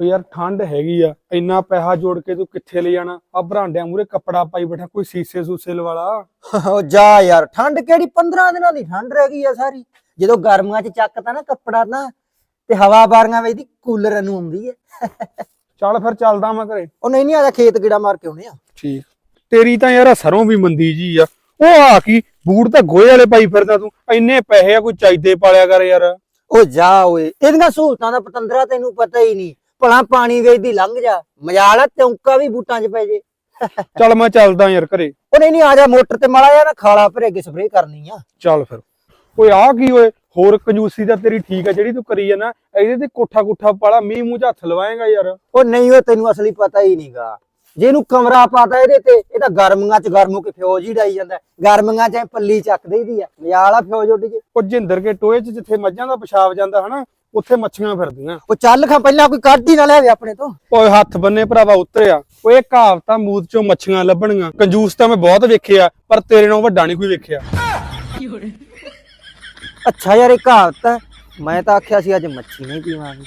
ਓ ਯਾਰ ਠੰਡ ਹੈਗੀ ਆ ਇੰਨਾ ਪੈਸਾ ਜੋੜ ਕੇ ਤੂੰ ਕਿੱਥੇ ਲੈ ਜਾਣਾ? ਆ ਬਰਾਂਡਿਆਂ ਮੂਰੇ ਕੱਪੜਾ ਪਾਈ ਬੈਠਾ ਕੋਈ ਸੀਸੇ ਸੂਸੇ ਲਵਾਲਾ? ਉਹ ਜਾ ਯਾਰ ਠੰਡ ਕਿਹੜੀ? 15 ਦਿਨਾਂ ਦੀ ਠੰਡ ਰਹਿ ਗਈ ਆ ਸਾਰੀ। ਜਦੋਂ ਗਰਮੀਆਂ 'ਚ ਚੱਕਤਾ ਨਾ ਕੱਪੜਾ ਨਾ ਤੇ ਹਵਾ ਬਾਰੀਆਂ ਵਿੱਚ ਦੀ ਕੂਲਰ ਨੂੰ ਆਉਂਦੀ ਹੈ ਚੱਲ ਫਿਰ ਚੱਲਦਾ ਮੈਂ ਘਰੇ। ਉਹ ਨਹੀਂ ਨਹੀਂ ਆਦਾ ਖੇਤ ਕੀੜਾ ਮਾਰ ਕੇ ਆਉਣੇ ਆ। ਠੀਕ। ਤੇਰੀ ਤਾਂ ਯਾਰ ਸਰੋਂ ਵੀ ਮੰਦੀ ਜੀ ਆ। ਉਹ ਆ ਕੀ? ਬੂਟ ਤਾਂ ਗੋਹੇ ਵਾਲੇ ਪਾਈ ਫਿਰਦਾ ਤੂੰ। ਇੰਨੇ ਪੈਸੇ ਆ ਕੋਈ ਚਾਹੀਦੇ ਪਾਲਿਆ ਕਰ ਯਾਰ। ਉਹ ਜਾ ਓਏ ਇਹਦੀਆਂ ਸਹੂਲਤਾਂ ਦਾ ਪਤੰਦਰਾ ਤੈਨੂੰ ਪਤਾ ਹੀ ਨਹੀਂ। ਭਲਾ ਪਾਣੀ ਵੇਚਦੀ ਲੰਘ ਜਾ। ਮਜਾਲ ਤਿਉਂਕਾ ਵੀ ਬੂਟਾਂ 'ਚ ਪੈ ਜੇ। ਚੱਲ ਮੈਂ ਚੱਲਦਾ ਯਾਰ ਘਰੇ। ਉਹ ਨਹੀਂ ਨਹੀਂ ਆ ਜਾ ਮੋਟਰ ਤੇ ਮਾੜਾ ਜਾ ਨਾ ਖਾਲਾ ਭਰੇ ਕੇ ਸਪਰੇਅ ਕਰਨੀ ਆ। ਚੱਲ ਫਿਰ। ਓਏ ਆ ਕੀ ਓਏ? ਹੋਰ ਕੰਜੂਸੀ ਤਾਂ ਤੇਰੀ ਠੀਕ ਆ ਜਿਹੜੀ ਤੂੰ ਕਰੀ ਜਾਂਦਾ ਇਹਦੇ ਤੇ ਕੋਠਾ ਕੋਠਾ ਪਾਲਾ ਮੀਂਹ ਮੂੰਹ 'ਚ ਹੱਥ ਲਵਾਏਗਾ ਯਾਰ। ਉਹ ਨਹੀਂ ਉਹ ਤੈਨੂੰ ਅਸਲੀ ਪਤਾ ਹੀ ਨਹੀਂਗਾ ਜੇ ਇਹਨੂੰ ਕਮਰਾ ਪਾਤਾ ਇਹਦੇ ਤੇ ਇਹ ਤਾਂ ਗਰਮੀਆਂ 'ਚ ਗਰਮ ਹੋ ਕੇ ਫਿਓਜ ਹੀ ਡਾਈ ਜਾਂਦਾ। ਗਰਮੀਆਂ 'ਚ ਐ ਪੱਲੀ ਚੱਕ ਦੇਈਦੀ ਆ। ਮਜਾਲ ਫਿਓਜ ਉੱਡ ਜੇ ਉਹ ਜਿੰਦਰ ਕੇ ਟੋਏ 'ਚ ਜਿੱਥੇ ਮੱਝਾਂ ਦਾ ਪਿਸ਼ਾਬ ਜਾਂਦਾ ਹਨਾ ਉੱਥੇ ਮੱਛੀਆਂ ਫਿਰਦੀਆਂ। ਉਹ ਚੱਲ ਖਾਂ ਪਹਿਲਾਂ ਕੋਈ ਕੱਢ ਹੀ ਨਾ ਲਿਆਵੇ ਆਪਣੇ ਤੋਂ। ਓਏ ਹੱਥ ਬੰਨੇ ਭਰਾਵਾ ਉਤਰਿਆ। ਉਹ ਓਏ ਕਹਾਵਤਾਂ ਮੂਦ 'ਚੋਂ ਮੱਛੀਆਂ ਲੱਭਣੀਆਂ। ਕੰਜੂਸ ਤਾਂ ਮੈਂ ਬਹੁਤ ਵੇਖਿਆ ਪਰ ਤੇਰੇ ਨਾਲੋਂ ਵੱਡਾ ਨਹੀਂ ਕੋਈ ਵੇਖਿਆ। ਅੱਛਾ ਯਾਰ ਇਹ ਕਹਾਵਤ ਹੈ ਮੈਂ ਤਾਂ ਆਖਿਆ ਸੀ ਅੱਜ ਮੱਛੀ ਨਹੀਂ ਪੀਵਾਂਗੀ।